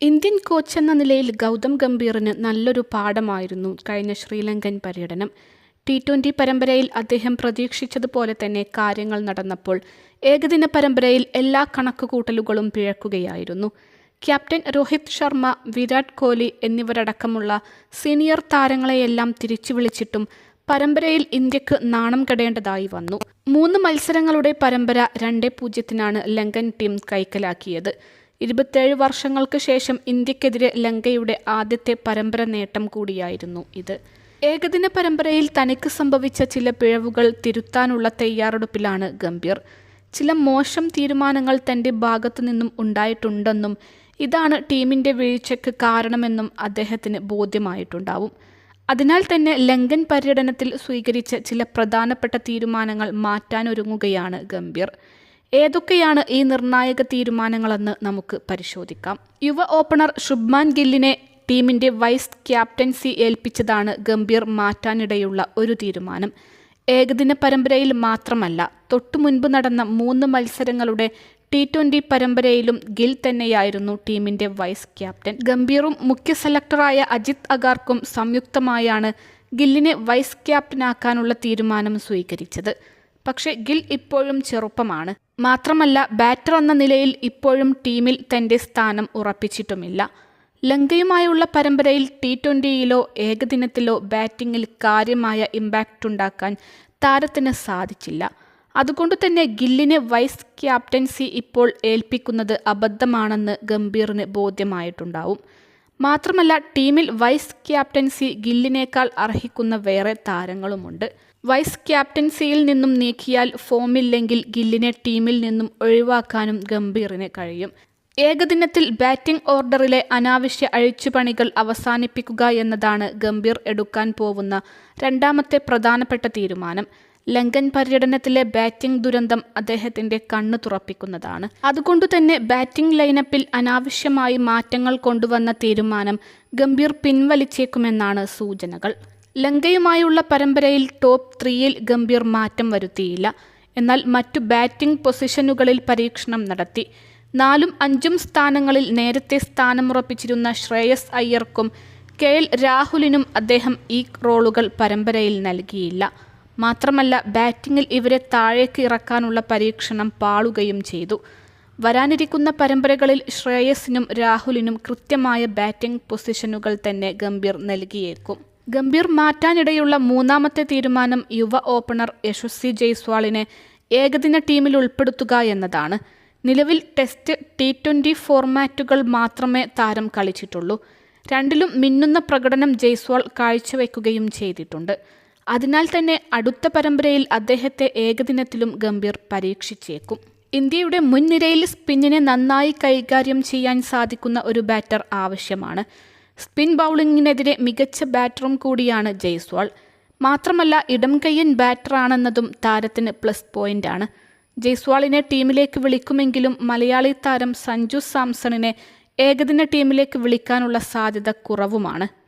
Indian coach എന്ന നിലയിൽ ഗൗതം ഗംഭീറിന് നല്ലൊരു പാഠമായിരുന്നു കഴിഞ്ഞ ശ്രീലങ്കൻ പര്യടനം. ടി ട്വന്റി പരമ്പരയിൽ അദ്ദേഹം പ്രതീക്ഷിച്ചതുപോലെ തന്നെ കാര്യങ്ങൾ നടന്നപ്പോൾ ഏകദിന പരമ്പരയിൽ എല്ലാ കണക്കുകൂട്ടലുകളും പിഴക്കുകയായിരുന്നു. ക്യാപ്റ്റൻ രോഹിത് ശർമ്മ വിരാട് കോഹ്ലി എന്നിവരടക്കമുള്ള സീനിയർ താരങ്ങളെയെല്ലാം തിരിച്ചു വിളിച്ചിട്ടും പരമ്പരയിൽ ഇന്ത്യയ്ക്ക് നാണം കെടേണ്ടതായി വന്നു. മൂന്ന് മത്സരങ്ങളുടെ പരമ്പര രണ്ടേ പൂജ്യത്തിനാണ് ലങ്കൻ ടീം കൈക്കലാക്കിയത്. ഇരുപത്തേഴ് വർഷങ്ങൾക്ക് ശേഷം ഇന്ത്യക്കെതിരെ ലങ്കയുടെ ആദ്യത്തെ പരമ്പര നേട്ടം കൂടിയായിരുന്നു ഇത്. ഏകദിന പരമ്പരയിൽ തനിക്ക് സംഭവിച്ച ചില പിഴവുകൾ തിരുത്താനുള്ള തയ്യാറെടുപ്പിലാണ് ഗംഭീർ. ചില മോശം തീരുമാനങ്ങൾ തന്റെ ഭാഗത്തു നിന്നും ഉണ്ടായിട്ടുണ്ടെന്നും ഇതാണ് ടീമിന്റെ വീഴ്ചയ്ക്ക് കാരണമെന്നും അദ്ദേഹത്തിന് ബോധ്യമായിട്ടുണ്ടാവും. അതിനാൽ തന്നെ ലങ്കൻ പര്യടനത്തിൽ സ്വീകരിച്ച ചില പ്രധാനപ്പെട്ട തീരുമാനങ്ങൾ മാറ്റാനൊരുങ്ങുകയാണ് ഗംഭീർ. ഏതൊക്കെയാണ് ഈ നിർണായക തീരുമാനങ്ങളെന്ന് നമുക്ക് പരിശോധിക്കാം. യുവ ഓപ്പണർ ശുഭ്മാൻ ഗില്ലിനെ ടീമിന്റെ വൈസ് ക്യാപ്റ്റൻസി ഏൽപ്പിച്ചതാണ് ഗംഭീർ മാറ്റാനിടയുള്ള ഒരു തീരുമാനം. ഏകദിന പരമ്പരയിൽ മാത്രമല്ല തൊട്ടു മുൻപ് നടന്ന മൂന്ന് മത്സരങ്ങളുടെ ടി ട്വന്റി പരമ്പരയിലും ഗിൽ തന്നെയായിരുന്നു ടീമിന്റെ വൈസ് ക്യാപ്റ്റൻ. ഗംഭീറും മുഖ്യ സെലക്ടറായ അജിത് അഗാർക്കും സംയുക്തമായാണ് ഗില്ലിനെ വൈസ് ക്യാപ്റ്റനാക്കാനുള്ള തീരുമാനം സ്വീകരിച്ചത്. പക്ഷേ ഗിൽ ഇപ്പോഴും ചെറുപ്പമാണ്. മാത്രമല്ല ബാറ്റർ എന്ന നിലയിൽ ഇപ്പോഴും ടീമിൽ തന്റെ സ്ഥാനം ഉറപ്പിച്ചിട്ടുമില്ല. ലങ്കയുമായുള്ള പരമ്പരയിൽ ടി ട്വന്റിയിലോ ഏകദിനത്തിലോ ബാറ്റിങ്ങിൽ കാര്യമായ ഇമ്പാക്റ്റ് ഉണ്ടാക്കാൻ താരത്തിന് സാധിച്ചില്ല. അതുകൊണ്ട് തന്നെ ഗില്ലിനെ വൈസ് ക്യാപ്റ്റൻസി ഇപ്പോൾ ഏൽപ്പിക്കുന്നത് അബദ്ധമാണെന്ന് ഗംഭീറിന് ബോധ്യമായിട്ടുണ്ടാവും. മാത്രമല്ല ടീമിൽ വൈസ് ക്യാപ്റ്റൻസി ഗില്ലിനേക്കാൾ അർഹിക്കുന്ന വേറെ താരങ്ങളുമുണ്ട്. വൈസ് ക്യാപ്റ്റൻസിയിൽ നിന്നും നീക്കിയാൽ ഫോമില്ലെങ്കിൽ ഗില്ലിനെ ടീമിൽ നിന്നും ഒഴിവാക്കാനും ഗംഭീറിന് കഴിയും. ഏകദിനത്തിൽ ബാറ്റിംഗ് ഓർഡറിലെ അനാവശ്യ അഴിച്ചുപണികൾ അവസാനിപ്പിക്കുക എന്നതാണ് ഗംഭീർ എടുക്കാൻ പോവുന്ന രണ്ടാമത്തെ പ്രധാനപ്പെട്ട തീരുമാനം. ലങ്കൻ പര്യടനത്തിലെ ബാറ്റിംഗ് ദുരന്തം അദ്ദേഹത്തിന്റെ കണ്ണു തുറപ്പിക്കുന്നതാണ്. അതുകൊണ്ടുതന്നെ ബാറ്റിംഗ് ലൈനപ്പിൽ അനാവശ്യമായി മാറ്റങ്ങൾ കൊണ്ടുവന്ന തീരുമാനം ഗംഭീർ പിൻവലിച്ചേക്കുമെന്നാണ് സൂചനകൾ. ലങ്കയുമായുള്ള പരമ്പരയിൽ ടോപ്പ് ത്രീയിൽ ഗംഭീർ മാറ്റം വരുത്തിയില്ല. എന്നാൽ മറ്റു ബാറ്റിംഗ് പൊസിഷനുകളിൽ പരീക്ഷണം നടത്തി. നാലും അഞ്ചും സ്ഥാനങ്ങളിൽ നേരത്തെ സ്ഥാനമുറപ്പിച്ചിരുന്ന ശ്രേയസ് അയ്യർക്കും കെ എൽ രാഹുലിനും അദ്ദേഹം ഈ റോളുകൾ പരമ്പരയിൽ നൽകിയില്ല. മാത്രമല്ല ബാറ്റിങ്ങിൽ ഇവരെ താഴേക്ക് ഇറക്കാനുള്ള പരീക്ഷണം പാളുകയും ചെയ്തു. വരാനിരിക്കുന്ന പരമ്പരകളിൽ ശ്രേയസിനും രാഹുലിനും കൃത്യമായ ബാറ്റിംഗ് പൊസിഷനുകൾ തന്നെ ഗംഭീർ നൽകിയേക്കും. ഗംഭീർ മാറ്റാനിടയുള്ള മൂന്നാമത്തെ തീരുമാനം യുവ ഓപ്പണർ യശസ്വി ജയ്സ്വാളിനെ ഏകദിന ടീമിൽ ഉൾപ്പെടുത്തുക എന്നതാണ്. നിലവിൽ ടെസ്റ്റ് ടി ട്വന്റി ഫോർമാറ്റുകൾ മാത്രമേ താരം കളിച്ചിട്ടുള്ളൂ. രണ്ടിലും മിന്നുന്ന പ്രകടനം ജയ്സ്വാൾ കാഴ്ചവെക്കുകയും ചെയ്തിട്ടുണ്ട്. അതിനാൽ തന്നെ അടുത്ത പരമ്പരയിൽ അദ്ദേഹത്തെ ഏകദിനത്തിലും ഗംഭീർ പരീക്ഷിച്ചേക്കും. ഇന്ത്യയുടെ മുൻനിരയിൽ സ്പിന്നിനെ നന്നായി കൈകാര്യം ചെയ്യാൻ സാധിക്കുന്ന ഒരു ബാറ്റർ ആവശ്യമാണ്. സ്പിൻ ബൗളിങ്ങിനെതിരെ മികച്ച ബാറ്ററും കൂടിയാണ് ജയ്സ്വാൾ. മാത്രമല്ല ഇടം കയ്യൻ ബാറ്ററാണെന്നതും താരത്തിന് പ്ലസ് പോയിന്റാണ്. ജയ്സ്വാളിനെ ടീമിലേക്ക് വിളിക്കുമെങ്കിലും മലയാളി താരം സഞ്ജു സാംസണിനെ ഏകദിന ടീമിലേക്ക് വിളിക്കാനുള്ള സാധ്യത കുറവുമാണ്.